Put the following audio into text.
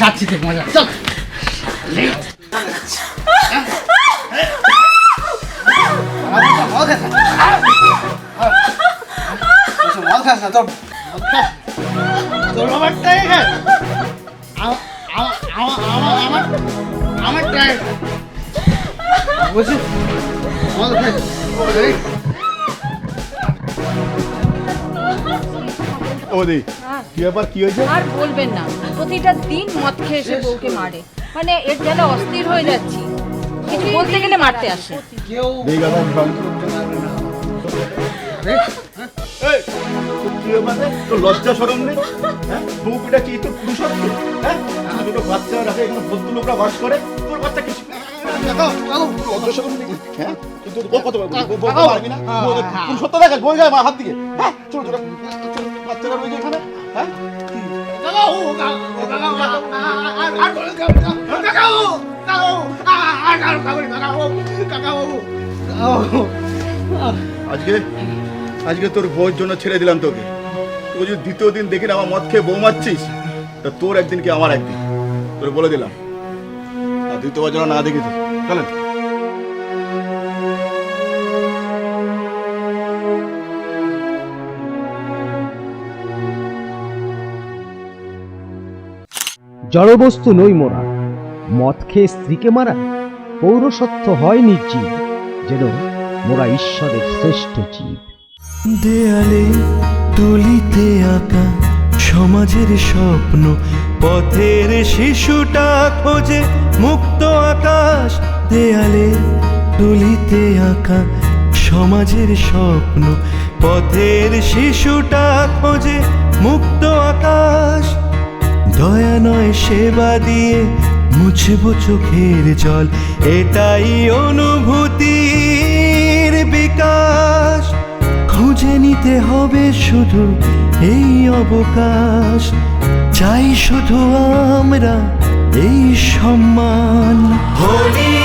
দেখ মজা চল মদ খাস না খাস কি ব্যাপার কি হয়েছে? আর বলবেন না প্রতিটা দিন মদ খেয়ে এসে বউকে মারে। মানে এর জ্বালা অস্থির হয়ে যাচ্ছি কিছু বলতে গেলে মারতে আসে। কেউ? তোর লজ্জা সরম নেই? হ্যাঁ? বউ পিটা কি তোর পুরুষত্ব হ্যাঁ? ছোট ছোট বাচ্চা রাখে এখানে ভদ্রলোকরা বাস করে। তোর বাচ্চা কিছু হ্যাঁ? কত না? হ্যাঁ, বউ-। পুরুষত্ব দেখাস বই গায়ে হাত দিকে হ্যাঁ? ছোট ছোট হ্যাঁ। আজকে? আজকে তোর বউয়ের জন্য ছেড়ে দিলাম তোকে। তুই যদি দ্বিতীয় দিন দেখি আমার মদ খেয়ে বউ মারছিস, তা তোর একদিন কি আমার একদিন? তোর বলে দিলাম। আর দ্বিতীয়বার যেন না দেখি তো। জড়বস্তু নই মোরা। মদ খেয়ে স্ত্রীকে মারা পৌরসত্ব হয় নির্জীব, যেন মোরা ঈশ্বরের শ্রেষ্ঠ জীব। দেয়ালে, তুলিতে আঁকা সমাজের স্বপ্ন, পথের শিশুটা খোঁজে মুক্ত আকাশ। দেয়ালে, তুলিতে আঁকা সমাজের স্বপ্ন, পথের শিশুটা খোঁজে মুক্ত আকাশ। দয়া নয় সেবা দিয়ে মুছব চোখের জল। এটাই অনুভূতির বিকাশ। খুঁজে নিতে হবে শুধু এই অবকাশ। চাই শুধু আমরা এই সম্মান। হোলি